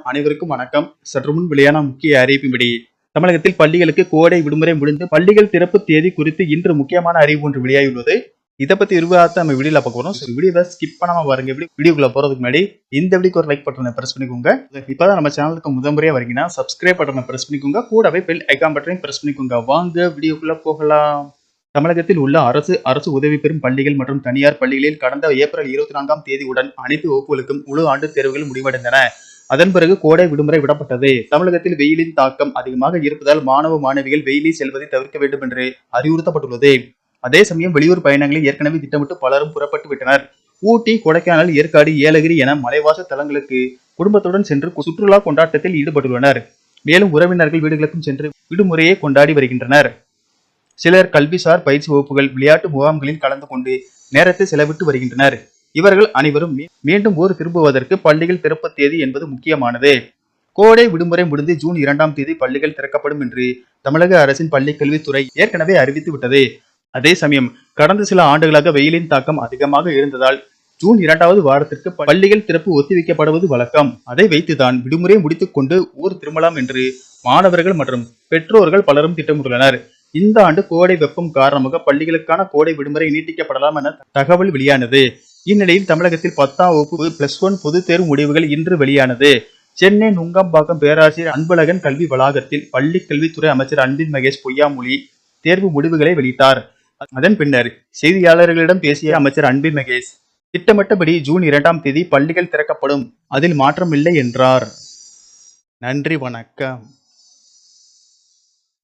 அனைவருக்கும் வணக்கம். சற்று முன் வெளியான முக்கிய அறிவிப்பின்படி தமிழகத்தில் பள்ளிகளுக்கு கோடை விடுமுறை முடிந்து பள்ளிகள் திறப்பு தேதி குறித்து இன்று முக்கியமான அறிவு ஒன்று வெளியாகியுள்ளது. இதை பத்தி விரிவாக நம்ம வீடியோல பார்க்க போறோம். ஸோ வீடியோவை ஸ்கிப் பண்ணாம பாருங்க. வீடியோக்குள்ள போறதுக்கு முன்னாடி இந்த வீடியோக்கு ஒரு லைக் பட்டனை பிரஸ் பண்ணிக்கோங்க. இப்பதான் நம்ம சேனலுக்கு முதன்முறையா வரீங்கன்னா சப்ஸ்கிரைப் பட்டனை பிரஸ் பண்ணிக்கோங்க. கூடவே பெல் ஐகான் பட்டனையும் பிரஸ் பண்ணிக்கோங்க. வாங்க வீடியோக்குள்ள போகலாம். தமிழகத்தில் உள்ள அரசு அரசு உதவி பெறும் பள்ளிகள் மற்றும் தனியார் பள்ளிகளில் கடந்த ஏப்ரல் இருபத்தி நான்காம் தேதியுடன் அனைத்து வகுப்புகளுக்கும் முழு ஆண்டு தேர்வுகள் முடிவடைந்தன. அதன் பிறகு கோடை விடுமுறை விடப்பட்டது. தமிழகத்தில் வெயிலின் தாக்கம் அதிகமாக இருப்பதால் மாணவ மாணவிகள் வெயிலில் செல்வதை தவிர்க்க வேண்டும் என்று அறிவுறுத்தப்பட்டுள்ளது. அதே சமயம் வெளியூர் பயணங்களில் ஏற்கனவே திட்டமிட்டு பலரும் புறப்பட்டு விட்டனர். ஊட்டி கொடைக்கானல் ஏற்காடு ஏலகிரி என மலைவாச தலங்களுக்கு குடும்பத்துடன் சென்று சுற்றுலா கொண்டாட்டத்தில் ஈடுபட்டுள்ளனர். மேலும் உறவினர்கள் வீடுகளுக்கும் சென்று விடுமுறையை கொண்டாடி வருகின்றனர். சிலர் கல்விசார் பயிற்சி வகுப்புகள் விளையாட்டு முகாம்களில் கலந்து கொண்டு நேரத்தை செலவிட்டு வருகின்றனர். இவர்கள் அனைவரும் மீண்டும் ஊர் திரும்புவதற்கு பள்ளிகள் திறப்பு தேதி என்பது முக்கியமானது. கோடை விடுமுறை முடிந்து ஜூன் இரண்டாம் தேதி பள்ளிகள் திறக்கப்படும் என்று தமிழக அரசின் பள்ளி கல்வித்துறை ஏற்கனவே அறிவித்து விட்டது. அதே சமயம் கடந்த சில ஆண்டுகளாக வெயிலின் தாக்கம் அதிகமாக இருந்ததால் ஜூன் இரண்டாவது வாரத்திற்கு பள்ளிகள் திறப்பு ஒத்திவைக்கப்படுவது வழக்கம். அதை வைத்துதான் விடுமுறை முடித்துக் கொண்டு ஊர் திரும்பலாம் என்று மாணவர்கள் மற்றும் பெற்றோர்கள் பலரும் திட்டமிட்டுள்ளனர். இந்த ஆண்டு கோடை வெப்பம் காரணமாக பள்ளிகளுக்கான கோடை விடுமுறை நீட்டிக்கப்படலாம் என தகவல் வெளியானது. இந்நிலையில் தமிழகத்தில் பத்தாம் வகுப்பு பிளஸ் ஒன் பொதுத் தேர்வு முடிவுகள் இன்று வெளியானது. சென்னை நுங்கம்பாக்கம் பேராசிரியர் அன்பழகன் கல்வி வளாகத்தில் பள்ளி கல்வித்துறை அமைச்சர் அன்பின் மகேஷ் பொய்யாமொழி தேர்வு முடிவுகளை வெளியிட்டார். அதன் பின்னர் செய்தியாளர்களிடம் பேசிய அமைச்சர் அன்பின் மகேஷ் திட்டமிட்டபடி ஜூன் இரண்டாம் தேதி பள்ளிகள் திறக்கப்படும் அதில் மாற்றம் இல்லை என்றார். நன்றி வணக்கம்.